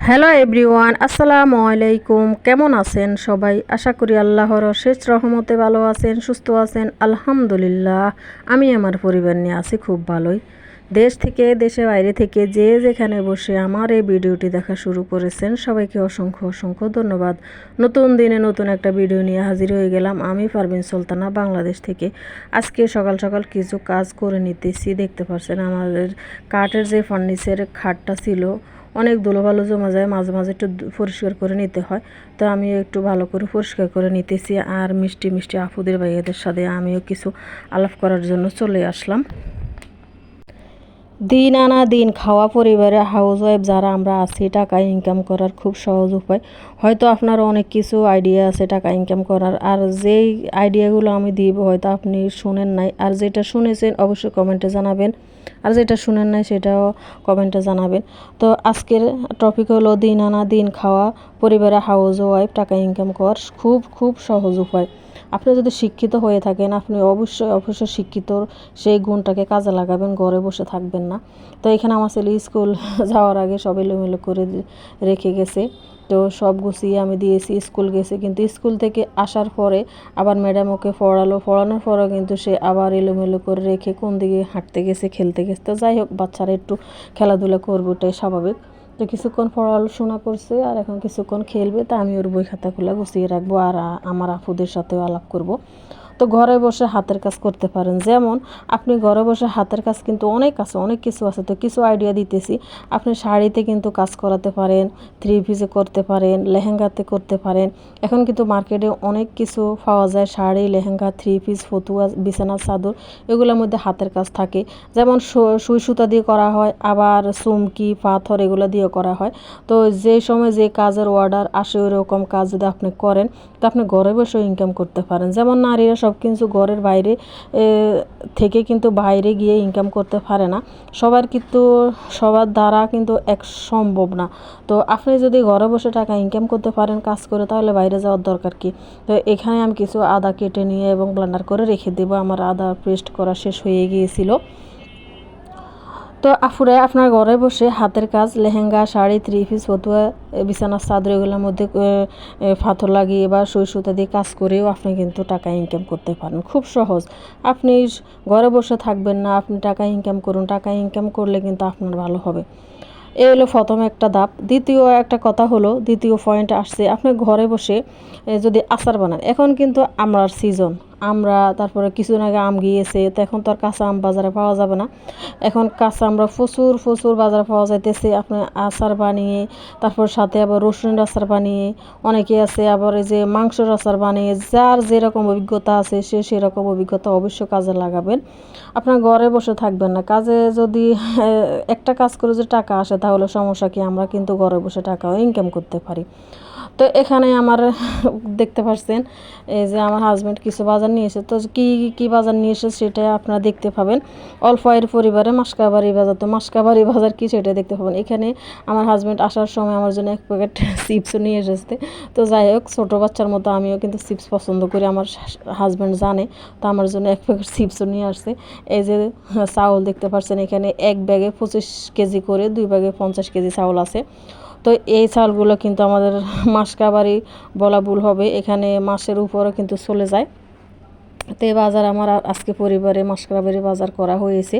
Hello everyone, আসসালামু আলাইকুম। কেমন আছেন সবাই? আশা করি আল্লাহর শেষ রহমতে ভালো আছেন, সুস্থ আছেন। আলহামদুলিল্লাহ, আমি আমার পরিবার নিয়ে আছি খুব ভালোই। দেশ থেকে, দেশে বাইরে থেকে যে যেখানে বসে আমার এই ভিডিওটি দেখা শুরু করেছেন, সবাইকে অসংখ্য অসংখ্য ধন্যবাদ। নতুন দিনে নতুন একটা ভিডিও নিয়ে হাজির হয়ে গেলাম আমি, পারভিন সুলতানা, বাংলাদেশ থেকে। আজকে সকাল সকাল কিছু কাজ করে নিতেছি, দেখতে পাচ্ছেন আমাদের কাঠের যে ফার্নিচারের খাটটা ছিল, অনেক ধুলোবালু জমা যায়, মাঝে মাঝে একটু পরিষ্কার করে নিতে হয়। তো আমি একটু ভালো করে পরিষ্কার করে নিতেছি আর মিষ্টি মিষ্টি আপুদের ভাইয়াদের সাথে আমিও কিছু আলাপ করার জন্য চলে আসলাম। দিন আনা দিন খাওয়া পরিবারে হাউস ওয়াইফ যারা আমরা আছি, টাকা ইনকাম করার খুব সহজ উপায়। হয়তো আপনার অনেক কিছু আইডিয়া আছে টাকা ইনকাম করার, আর যেই আইডিয়াগুলো আমি দিব হয়তো আপনি শুনেন নাই। আর যেটা শুনেছেন অবশ্যই কমেন্টে জানাবেন। আর যেটা শুনেন নাই সেটাও কমেন্টে জানাবেন। তো আজকের টপিক হলো দিন আনা দিন খাওয়া, পরিবারে হাউস ওয়াইফ টাকা ইনকাম করার খুব খুব সহজ উপায়। আপনি যদি শিক্ষিত হয়ে থাকেন, আপনি অবশ্যই অবশ্যই শিক্ষিত সেই গুণটাকে কাজে লাগাবেন, ঘরে বসে থাকবেন না। তো এখানে আমার ছেলে স্কুল যাওয়ার আগে সব এলোমেলো করে রেখে গেছে। তো সব গুছিয়ে আমি দিয়েছি, স্কুল গেছে। কিন্তু স্কুল থেকে আসার পরে আবার ম্যাডাম ওকে পড়ালো। পড়ানোর পরেও কিন্তু সে আবার এলোমেলো করে রেখে কোন দিকে হাঁটতে গেছে, খেলতে গেছে। তো যাই হোক, বাচ্চারা একটু খেলাধুলা করবে, ওটাই স্বাভাবিক। তো কিছুক্ষণ পড়াশোনা করছে আর এখন কিছুক্ষণ খেলবে, তা আমি ওর বই খাতা খোলা গুছিয়ে রাখব আর আমার আপুদের সাথেও আলাপ করব। তো ঘরে বসে হাতের কাজ করতে পারেন। যেমন, আপনি ঘরে বসে হাতের কাজ কিন্তু অনেক আছে, অনেক কিছু আছে। তো কিছু আইডিয়া দিতেছি। আপনি শাড়িতে কিন্তু কাজ করাতে পারেন থ্রি পিসে করতে পারেন, লেহেঙ্গাতে করতে পারেন। এখন কিন্তু মার্কেটে অনেক কিছু পাওয়া যায়, শাড়ি, লেহেঙ্গা থ্রি পিস ফতুয়া বিছানার চাদর, এগুলোর মধ্যে হাতের কাজ থাকে। যেমন সুই সুতা দিয়ে করা হয়, আবার চুমকি, পাথর এগুলো দিয়ে করা হয়। তো যে সময় যে কাজের অর্ডার আসে ওরকম কাজ যদি আপনি করেন, তো আপনি ঘরে বসেও ইনকাম করতে পারেন। যেমন নারীরা সব কিছু ঘরের বাইরে থেকে কিন্তু বাইরে গিয়ে ইনকাম করতে পারে না। সবার কিন্তু, সবার দ্বারা কিন্তু এক সম্ভব না। তো আপনি যদি ঘরে বসে টাকা ইনকাম করতে পারেন, কাজ করে, তাহলে বাইরে যাওয়ার দরকার কি? তো এখানে আমি কিছু আদা কেটে নিয়ে এবং ব্লান্ডার করে রেখে দেবো। আমার আদা পেস্ট করা শেষ হয়ে গিয়েছিল। তো আফুরে আপনার ঘরে বসে হাতের কাজ, লেহেঙ্গা, শাড়ি থ্রি পিস ফতুয়া বিছানার চাদর এগুলোর মধ্যে ফাথর লাগিয়ে বা সুই সুতা দিয়ে কাজ করেও আপনি কিন্তু টাকা ইনকাম করতে পারেন। খুব সহজ। আপনি ঘরে বসে থাকবেন না, আপনি টাকা ইনকাম করুন। টাকা ইনকাম করলে কিন্তু আপনার ভালো হবে। এ হলো প্রথম একটা ধাপ। দ্বিতীয় একটা কথা হলো, দ্বিতীয় পয়েন্ট আসছে, আপনি ঘরে বসে যদি আচার বানান। এখন কিন্তু আমরার সিজন আমরা, তারপরে কিছুদিন আগে আম গিয়েছে, তো এখন তো আর কাঁচা আম বাজারে পাওয়া যাবে না। এখন কাঁচা আমরা প্রচুর প্রচুর বাজারে পাওয়া যাইতেছে। আপনি আচার বানিয়ে, তারপর সাথে আবার রসুনের আচার বানিয়ে, অনেকে আছে আবার এই যে মাংসের আচার বানিয়ে, যার যেরকম অভিজ্ঞতা আছে, সে সেরকম অভিজ্ঞতা অবশ্যই কাজে লাগাবেন। আপনার ঘরে বসে থাকবেন না। কাজে যদি একটা কাজ করে যে টাকা আসে, তাহলে সমস্যা কি? আমরা কিন্তু ঘরে বসে টাকাও ইনকাম করতে পারি। তো এখানে আমার দেখতে পাচ্ছেন এই যে আমার হাজব্যান্ড কিছু বাজার নিয়ে এসে, তো কী কী বাজার নিয়ে এসে সেটা আপনারা দেখতে পাবেন। অল্প আয়ের পরিবারে মাসকাবাড়ি বাজার, তো মাসকাবাড়ি বাজার কি সেটা দেখতে পাবেন। এখানে আমার হাজব্যান্ড আসার সময় আমার জন্য এক প্যাকেট চিপসও নিয়ে এসেছে। তো যাই হোক, ছোটো বাচ্চার মতো আমিও কিন্তু চিপস পছন্দ করি, আমার হাজব্যান্ড জানে, তো আমার জন্য এক প্যাকেট চিপসও নিয়ে আসছে। এই যে চাউল দেখতে পাচ্ছেন এখানে এক ব্যাগে পঁচিশ কেজি করে, দুই ব্যাগে পঞ্চাশ কেজি চাউল আছে। তো এই চালগুলো কিন্তু আমাদের মাসকাবারি বলা ভুল হবে। এখানে মাসের উপরও কিন্তু চলে যায়। তো এই বাজার আমার আজকে পরিবারে মাসকাবারি বাজার করা হয়েছে।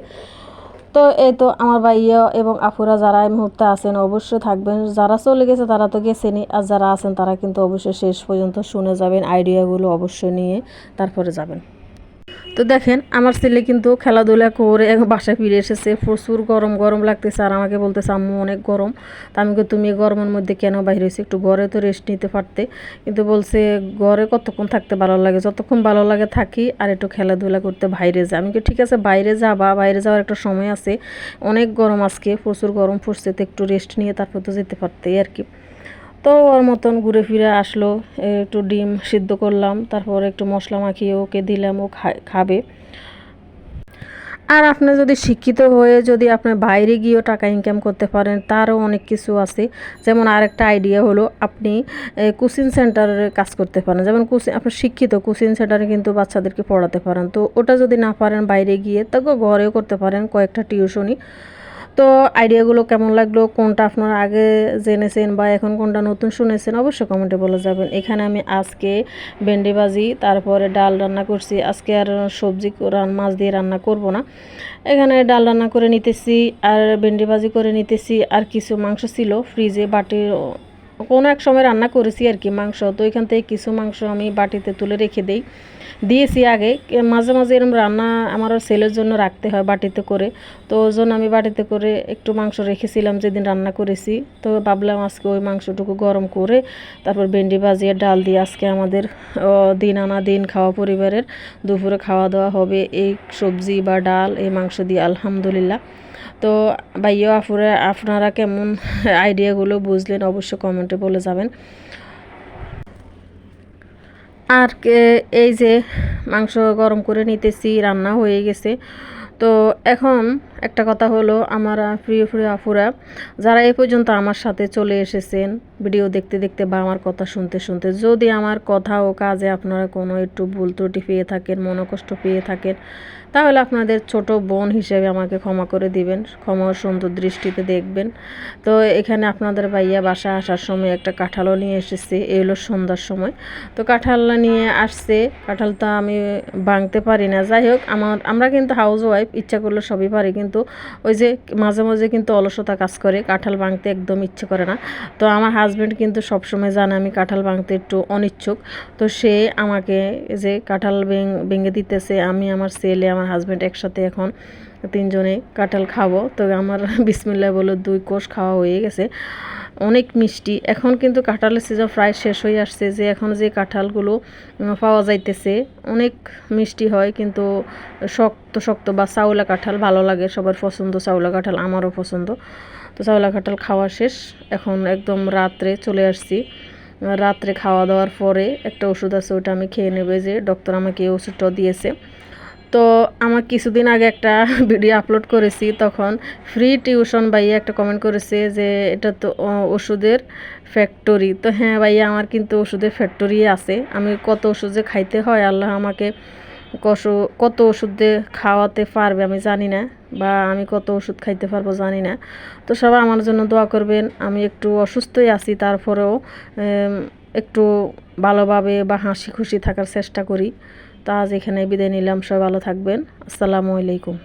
তো এই তো আমার ভাইয়া এবং আপুরা যারা এই মুহূর্তে আছেন অবশ্যই থাকবেন। যারা চলে গেছে তারা তো গেছেনই। আর যারা আছেন তারা কিন্তু অবশ্যই শেষ পর্যন্ত শুনে যাবেন, আইডিয়াগুলো অবশ্যই নিয়ে তারপরে যাবেন। তো দেখেন আমার ছেলে কিন্তু খেলাধুলা করে বাসায় ফিরে এসেছে। প্রচুর গরম গরম লাগতেছে। আর আমাকে বলতেছে আম্মু অনেক গরম। তা আমি তুমি গরমের মধ্যে কেন বাইরে হয়েছে? একটু ঘরে তো রেস্ট নিতে পারতে। কিন্তু বলছে ঘরে কতক্ষণ থাকতে ভালো লাগে? যতক্ষণ ভালো লাগে থাকি আর একটু খেলাধুলা করতে বাইরে যা আমি কই, ঠিক আছে বাইরে যাবা। বাইরে যাওয়ার একটা সময় আছে। অনেক গরম আজকে। প্রচুর গরম পড়ছে তো একটু রেস্ট নিয়ে তারপর তো যেতে পারতে। আর কি। তো ওর মতন ঘুরে ফিরে আসলো একটু ডিম সিদ্ধ করলাম, তারপর একটু মশলা মাখিয়ে ওকে দিলাম, ও খাবে। আর আপনি যদি শিক্ষিত হয়ে যদি আপনি বাইরে গিয়েও টাকা ইনকাম করতে পারেন, তারও অনেক কিছু আছে। যেমন আরেকটা আইডিয়া হলো, আপনি কোচিং সেন্টারে কাজ করতে পারেন। যেমন কোচিং আপনি শিক্ষিত কোচিং সেন্টারে কিন্তু বাচ্চাদেরকে পড়াতে পারেন। তো ওটা যদি না পারেন বাইরে গিয়ে তো ঘরেও করতে পারেন কয়েকটা টিউশনি তো আইডিয়াগুলো কেমন লাগল? কোনটা আপনারা আগে জেনেছেন বা এখন কোনটা নতুন শুনেছেন অবশ্যই কমেন্টে বলে যাবেন। এখানে আমি আজকে ভেন্ডি ভাজি, তারপরে ডাল রান্না করছি। আজকে আর সবজি মাছ দিয়ে রান্না করব না। এখানে ডাল রান্না করে নিতেছি আর ভেন্ডি ভাজি করে নিতেছি। আর কিছু মাংস ছিল ফ্রিজে বাটির কোনো এক সময় রান্না করেছি আর কি মাংস। তো এখান থেকে কিছু মাংস আমি বাটিতে তুলে রেখে দিই। দিয়েছি আগে। মাঝে মাঝে এরকম রান্না আমার ছেলের জন্য রাখতে হয় বাটিতে করে। তো ওই জন্য আমি বাটিতে করে একটু মাংস রেখেছিলাম যেদিন রান্না করেছি। তো ভাবলাম আজকে ওই মাংসটুকু গরম করে তারপর ভেন্ডি ভাজিয়ে ডাল দিয়ে আজকে আমাদের দিন আনা দিন খাওয়া পরিবারের দুপুরে খাওয়া দাওয়া হবে। এই সবজি বা ডাল, এই মাংস দিয়ে আলহামদুলিল্লাহ। তো ভাইয়া, আফুরে, আপনারা কেমন আইডিয়াগুলো বুঝলেন অবশ্যই কমেন্টে বলে যাবেন। আর এই যে মাংস গরম করে নিতেছি, রান্না হয়ে গেছে। তো এখন একটা কথা হলো, আমার প্রিয় প্রিয় আফুরা যারা এ পর্যন্ত আমার সাথে চলে এসেছেন ভিডিও দেখতে দেখতে বা আমার কথা শুনতে শুনতে, যদি আমার কথা ও কাজে আপনারা কোনো একটু ভুল ত্রুটি পেয়ে থাকেন, মনোকষ্ট পেয়ে থাকেন, তাহলে আপনাদের ছোট বোন হিসেবে আমাকে ক্ষমা করে দিবেন, ক্ষমা সুন্দর দৃষ্টিতে দেখবেন। তো এখানে আপনাদের ভাইয়া বাসা আসার সময় একটা কাঁঠালও নিয়ে এসেছে এলো সন্ধ্যার সময়। তো কাঁঠাল নিয়ে আসছে কাঁঠালটা আমি ভাঙতে পারি না। যাই হোক, আমার, আমরা কিন্তু হাউস ওয়াইফ ইচ্ছা করলে সবই পারি, কিন্তু ওই যে মাঝে মাঝে কিন্তু অলসতা কাজ করে, কাঁঠাল ভাঙতে একদম ইচ্ছে করে না। তো আমার হাজব্যান্ড কিন্তু সবসময় জানে আমি কাঁঠাল ভাঙতে একটু অনিচ্ছুক। তো সে আমাকে যে কাঁঠাল ভেঙে দিতেছে, আমি আমার ছেলে, আমার হাজব্যান্ড একসাথে এখন তিনজনে কাঁঠাল খাব। তো আমার বিসমিল্লা বলে দুই কোষ খাওয়া হয়ে গেছে। অনেক মিষ্টি। এখন কিন্তু কাঁঠালের সিজন প্রায় শেষ হয়ে আসছে যে, এখন যে কাঁঠালগুলো পাওয়া যাইতেছে, অনেক মিষ্টি হয়, কিন্তু শক্ত শক্ত বা চাউলা কাঁঠাল ভালো লাগে। সবার পছন্দ চাউলা কাঁঠাল, আমারও পছন্দ। তো চাউলা কাঁঠাল খাওয়া শেষ। এখন একদম রাত্রে চলে আসছি। রাত্রে খাওয়া দাওয়ার পরে একটা ওষুধ আছে ওটা আমি খেয়ে নেবে। যে ডক্টর আমাকে এই ওষুধটাও দিয়েছে। তো আমার কিছুদিন আগে একটা ভিডিও আপলোড করেছি, তখন ফ্রি টিউশন ভাইয়া একটা কমেন্ট করেছে যে এটা তো ওষুধের ফ্যাক্টরি তো হ্যাঁ ভাইয়া, আমার কিন্তু ওষুধের ফ্যাক্টরি আছে। আমি কত ওষুধ খাইতে হয়, আল্লাহ আমাকে কত কত ওষুধ খাওয়াতে পারবে আমি জানি না, বা আমি কত ওষুধ খাইতে পারব জানি না। তো সবাই আমার জন্য দোয়া করবেন, আমি একটু অসুস্থই আছি, তারপরেও একটু ভালোভাবে বা হাসি খুশি থাকার চেষ্টা করি। তো আজ এখানে বিদায় নিলাম সব ভালো থাকবেন। আসসালামু আলাইকুম।